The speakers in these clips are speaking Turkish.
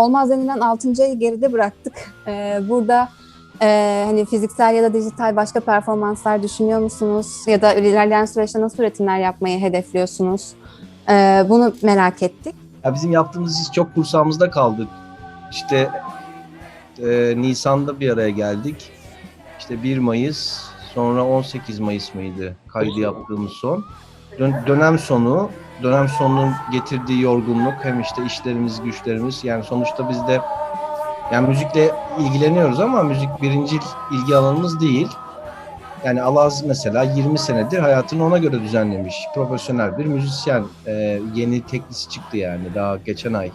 olmaz denilen 6. ayı geride bıraktık. Ee, burada e, hani fiziksel ya da dijital başka performanslar düşünüyor musunuz? Ya da ilerleyen süreçte nasıl üretimler yapmayı hedefliyorsunuz? Ee, bunu merak ettik. Ya bizim yaptığımız iş çok kursağımızda kaldı. İşte e, Nisan'da bir araya geldik. İşte 1 Mayıs, sonra 18 Mayıs mıydı kaydı yaptığımız son. Dön- dönem sonu, dönem sonunun getirdiği yorgunluk hem işte işlerimiz, güçlerimiz yani sonuçta biz de yani müzikle ilgileniyoruz ama müzik birinci ilgi alanımız değil. Yani Alaz mesela 20 senedir hayatını ona göre düzenlemiş. Profesyonel bir müzisyen. Ee, yeni teklisi çıktı yani daha geçen ay.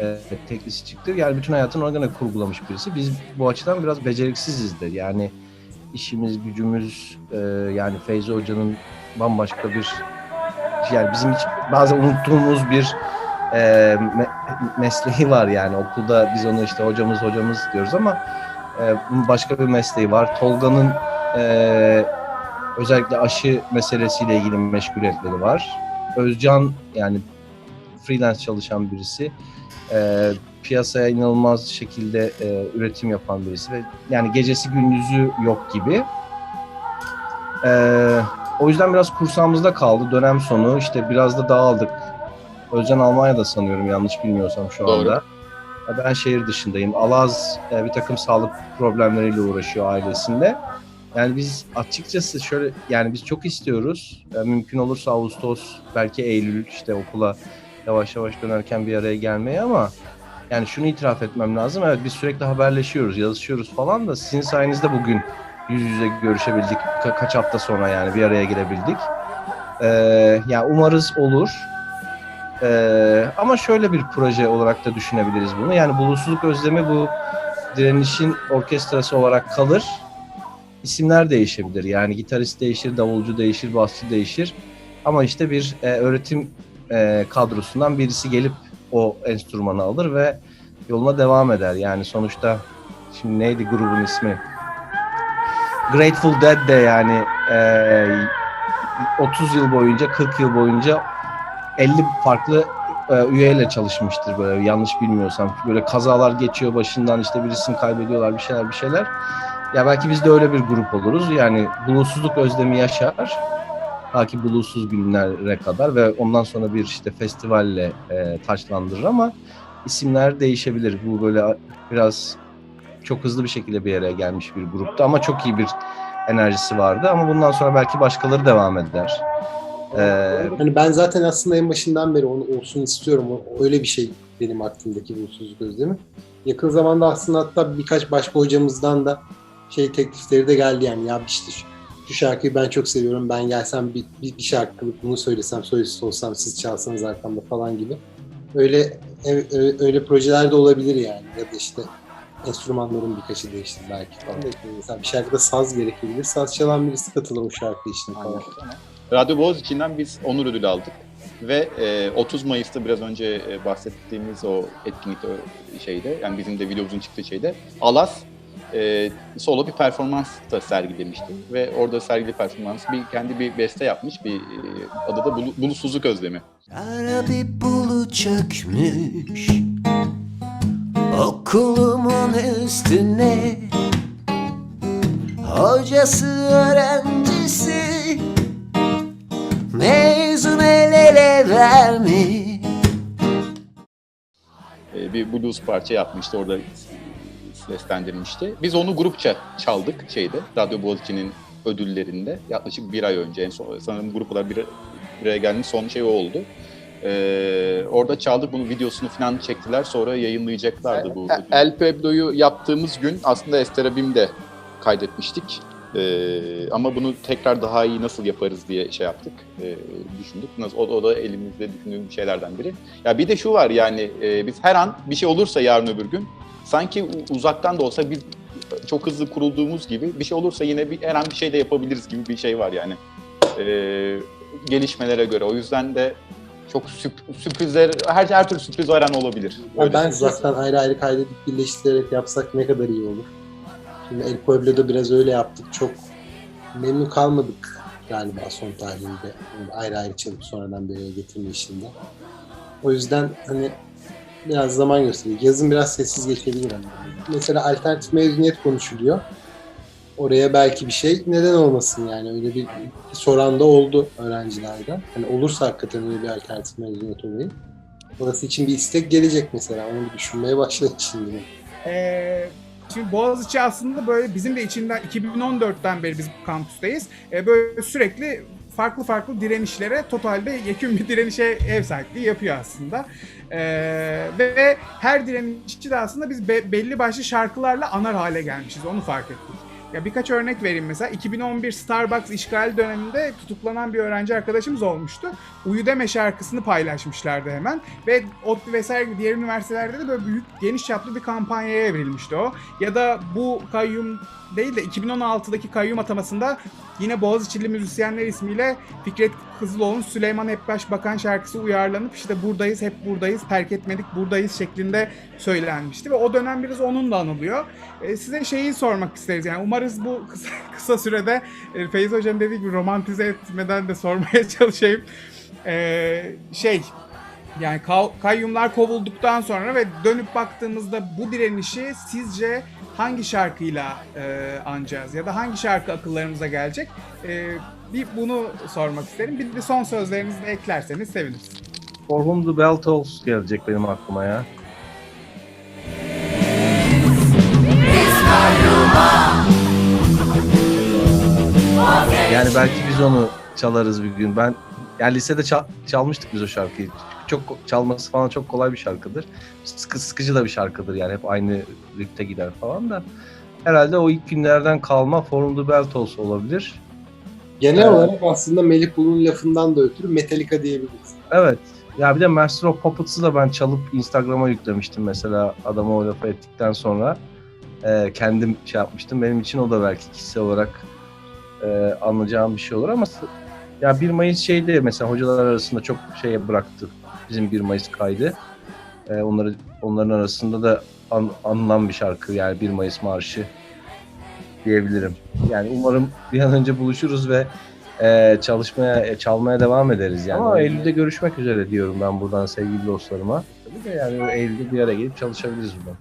Ee, teklisi çıktı. Yani bütün hayatını ona göre kurgulamış birisi. Biz bu açıdan biraz beceriksizizdir. Yani işimiz, gücümüz e, yani Feyzi Hoca'nın bambaşka bir yani bizim hiç bazen unuttuğumuz bir e, me- mesleği var yani okulda biz onu işte hocamız hocamız diyoruz ama e, başka bir mesleği var. Tolga'nın e, özellikle aşı meselesiyle ilgili meşguliyetleri var. Özcan yani freelance çalışan birisi. E, piyasaya inanılmaz şekilde e, üretim yapan birisi ve yani gecesi gündüzü yok gibi. E, o yüzden biraz kursağımızda kaldı dönem sonu. işte biraz da dağıldık. Özcan Almanya'da sanıyorum yanlış bilmiyorsam şu Doğru. anda. Ben şehir dışındayım. Alaz e, bir takım sağlık problemleriyle uğraşıyor ailesinde. Yani biz açıkçası şöyle yani biz çok istiyoruz. E, mümkün olursa Ağustos belki Eylül işte okula yavaş yavaş dönerken bir araya gelmeye ama yani şunu itiraf etmem lazım. Evet biz sürekli haberleşiyoruz, yazışıyoruz falan da sizin sayenizde bugün yüz yüze görüşebildik. Ka- kaç hafta sonra yani bir araya gelebildik. Ee, yani umarız olur. Ee, ama şöyle bir proje olarak da düşünebiliriz bunu. Yani bulutsuzluk özlemi bu direnişin orkestrası olarak kalır. İsimler değişebilir. Yani gitarist değişir, davulcu değişir, basçı değişir. Ama işte bir e, öğretim e, kadrosundan birisi gelip o enstrümanı alır ve yoluna devam eder. Yani sonuçta şimdi neydi grubun ismi? Grateful Dead de yani e, 30 yıl boyunca, 40 yıl boyunca 50 farklı e, üyeyle çalışmıştır böyle yanlış bilmiyorsam. Böyle kazalar geçiyor başından işte birisini kaybediyorlar bir şeyler bir şeyler. Ya belki biz de öyle bir grup oluruz. Yani bulutsuzluk özlemi yaşar. Ta ki bulutsuz günlere kadar ve ondan sonra bir işte festivalle e, taçlandırır ama isimler değişebilir. Bu böyle biraz çok hızlı bir şekilde bir yere gelmiş bir gruptu ama çok iyi bir enerjisi vardı ama bundan sonra belki başkaları devam eder. Ee, Hani ben zaten aslında en başından beri onu olsun istiyorum. Öyle bir şey benim aklımdaki bulutsuzluk özlemi. Yakın zamanda aslında hatta birkaç başka hocamızdan da şey teklifleri de geldi yani ya işte şu, şu şarkıyı ben çok seviyorum. Ben gelsem bir, bir, bir şarkılık bunu söylesem, solist olsam siz çalsanız arkamda falan gibi. Öyle, öyle projeler de olabilir yani. Ya da işte enstrümanların birkaçı değişti belki falan. Mesela bir şarkıda saz gerekebilir. Saz çalan birisi katılır o şarkı için falan. Radyo Boğaz içinden biz onur ödülü aldık. Ve e, 30 Mayıs'ta biraz önce e, bahsettiğimiz o etkinlikte o şeyde yani bizim de videomuzun çıktığı şeyde Alas e, solo bir performans da sergilemişti ve orada sergili performans bir kendi bir beste yapmış bir e, adı da Bulu- Bulutsuzluk Özlemi. Kara bir bulu çökmüş Okulumun üstüne Hocası öğrencisi Mezun el ele vermiş E, bir blues parça yapmıştı orada seslendirmişti. Biz onu grupça çaldık şeyde Radyo Boğaziçi'nin ödüllerinde yaklaşık bir ay önce en son sanırım gruplar bir, bir araya geldiğinde son şey o oldu. Ee, orada çaldık bunu videosunu falan çektiler sonra yayınlayacaklardı bu. ödülü. El Pueblo'yu yaptığımız gün aslında Esterabim'de kaydetmiştik. Ee, ama bunu tekrar daha iyi nasıl yaparız diye şey yaptık, ee, düşündük. Nasıl, o, o da elimizde düşündüğüm şeylerden biri. Ya bir de şu var yani e, biz her an bir şey olursa yarın öbür gün sanki uzaktan da olsa bir çok hızlı kurulduğumuz gibi bir şey olursa yine bir her an bir şey de yapabiliriz gibi bir şey var yani. Ee, gelişmelere göre. O yüzden de çok sürp- sürprizler, her, her türlü sürpriz her an olabilir. Öyle ben uzaktan ayrı ayrı kaydedip birleştirerek yapsak ne kadar iyi olur. Şimdi El Pueblo'da biraz öyle yaptık. Çok memnun kalmadık galiba son tarihinde. Yani ayrı ayrı çalıp sonradan bir araya getirme işinde. O yüzden hani biraz zaman gösteriyor. Yazın biraz sessiz geçebilir ama. Mesela alternatif mezuniyet konuşuluyor. Oraya belki bir şey neden olmasın yani öyle bir, soran da oldu öğrencilerden. Hani olursa hakikaten öyle bir alternatif mezuniyet olayı. Orası için bir istek gelecek mesela. Onu bir düşünmeye başladık şimdi. Ee, şimdi Boğaziçi aslında böyle bizim de içinden 2014'ten beri biz bu kampüsteyiz. Ee, böyle sürekli farklı farklı direnişlere totalde yekün bir direnişe ev sahipliği yapıyor aslında. Ee, ve her direnişçi de aslında biz be- belli başlı şarkılarla anar hale gelmişiz. Onu fark ettik. Ya birkaç örnek vereyim mesela. 2011 Starbucks işgal döneminde tutuklanan bir öğrenci arkadaşımız olmuştu. Uyu Deme şarkısını paylaşmışlardı hemen. Ve ODTÜ vesaire diğer üniversitelerde de böyle büyük, geniş çaplı bir kampanyaya evrilmişti o. Ya da bu kayyum değil de 2016'daki kayyum atamasında yine Boğaziçi'li müzisyenler ismiyle Fikret Kızıloğlu'nun Süleyman Hepbaş Bakan şarkısı uyarlanıp işte buradayız, hep buradayız, terk etmedik, buradayız şeklinde söylenmişti. Ve o dönem biraz onun da anılıyor. E, size şeyi sormak isteriz yani umarız bu kısa, kısa sürede e, Feyz Hocam dediği gibi romantize etmeden de sormaya çalışayım. E, şey yani kayyumlar kovulduktan sonra ve dönüp baktığımızda bu direnişi sizce hangi şarkıyla e, anacağız ya da hangi şarkı akıllarımıza gelecek? E, bir bunu sormak isterim. Bir de son sözlerinizi de eklerseniz seviniriz. For Whom the Bell Tolls gelecek benim aklıma ya. Yani belki biz onu çalarız bir gün. Ben yani lisede çal- çalmıştık biz o şarkıyı. Çok çalması falan çok kolay bir şarkıdır. Sıkı sıkıcı da bir şarkıdır yani hep aynı riffte gider falan da. Herhalde o ilk günlerden kalma For Whom the Bell Tolls olabilir. Genel Evet. olarak aslında Melih Bulun lafından da ötürü Metallica diyebiliriz. Evet. Ya bir de Master of Puppets'ı da ben çalıp Instagram'a yüklemiştim mesela adama o lafı ettikten sonra. Ee, kendim şey yapmıştım. Benim için o da belki kişisel olarak e, anlayacağım bir şey olur ama ya 1 Mayıs şeyde mesela hocalar arasında çok şeye bıraktı. Bizim 1 Mayıs kaydı. Ee, onları onların arasında da an, anılan bir şarkı yani 1 Mayıs marşı diyebilirim. Yani umarım bir an önce buluşuruz ve e, çalışmaya, e, çalmaya devam ederiz yani. Ama Eylül'de görüşmek üzere diyorum ben buradan sevgili dostlarıma. Tabii de yani Eylül'de bir araya gelip çalışabiliriz buradan.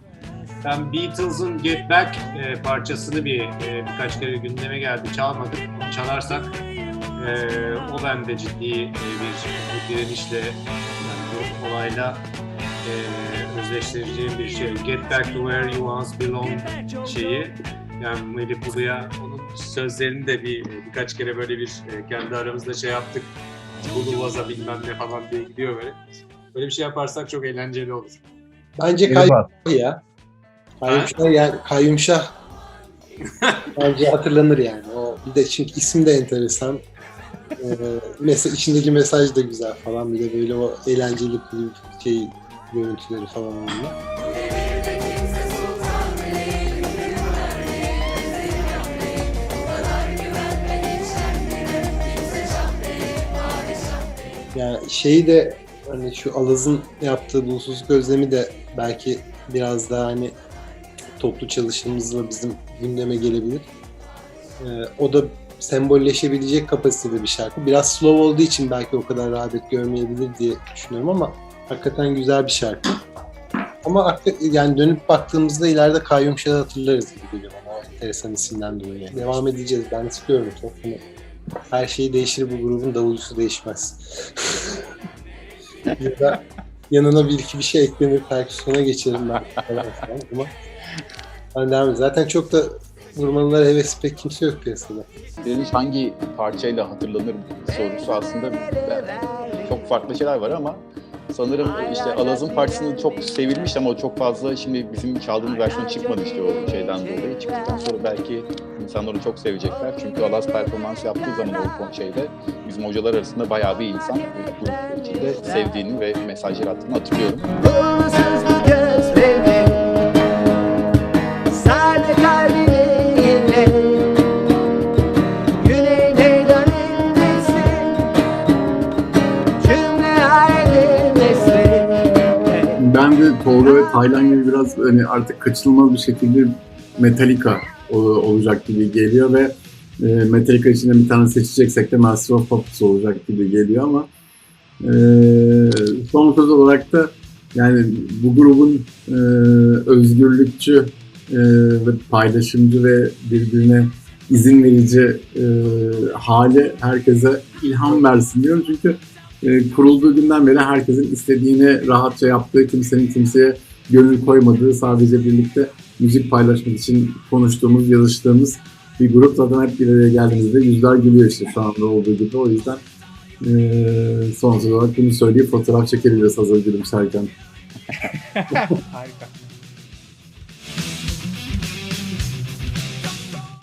Ben Beatles'ın Get Back e, parçasını bir e, birkaç kere gündeme geldi. Çalmadık. Çalarsak e, o bende ciddi e, bir direnişle yani bu olayla e, özdeşleşeceğim bir şey. Get Back to Where You Once Belong şeyi. Yani Melih Bulu'ya onun sözlerini de bir birkaç kere böyle bir e, kendi aramızda şey yaptık. Bulu vaza bilmem ne falan diye gidiyor böyle. Böyle bir şey yaparsak çok eğlenceli olur. Bence. Kayyum ya. Kayyumşah yani Kayyumşah bence hatırlanır yani. O bir de çünkü isim de enteresan. Ee, mesaj, içindeki mesaj da güzel falan. Bir de böyle o eğlenceli şey görüntüleri falan oluyor. Yani şeyi de hani şu Alaz'ın yaptığı bulutsuzluk özlemi de belki biraz daha hani toplu çalışmamızla bizim gündeme gelebilir. Ee, o da sembolleşebilecek kapasitede bir şarkı. Biraz slow olduğu için belki o kadar rağbet görmeyebilir diye düşünüyorum ama hakikaten güzel bir şarkı. Ama yani dönüp baktığımızda ileride Kayyum Şah'ı hatırlarız gibi geliyor bana o enteresan isimden dolayı. Devam edeceğiz. Ben istiyorum çok. Her şey değişir bu grubun davulcusu değişmez. ya da yanına bir iki bir şey eklenir perküsyona geçerim ben ama ben devam. Zaten çok da vurmalılara hevesi pek kimse yok piyasada. Direniş hangi parçayla hatırlanır sorusu aslında çok farklı şeyler var ama sanırım işte Alaz'ın parçasını çok sevilmiş ama o çok fazla şimdi bizim çaldığımız versiyon çıkmadı işte o şeyden dolayı. Çıktıktan sonra belki insanları çok sevecekler. Çünkü Alaz performans yaptığı zaman o şeyde bizim hocalar arasında bayağı bir insan bu içinde sevdiğini ve mesajlar attığını hatırlıyorum. Bulutsuzluk özlemi Sardı Taylan gibi biraz hani artık kaçınılmaz bir şekilde Metallica olacak gibi geliyor ve e, Metallica içinde bir tane seçeceksek de Master of Puppets olacak gibi geliyor ama e, son söz olarak da Yani bu grubun e, özgürlükçü e, ve paylaşımcı ve birbirine izin verici e, hali herkese ilham versin diyorum. Çünkü kurulduğu günden beri herkesin istediğini rahatça yaptığı, kimsenin kimseye gönül koymadığı, sadece birlikte müzik paylaşmak için konuştuğumuz, yazıştığımız bir grup. Zaten hep bir araya geldiğimizde yüzler gülüyor işte şu anda olduğu gibi. O yüzden e, sonsuz olarak bunu söyleyip fotoğraf çekebiliriz hazır gülümserken. Harika.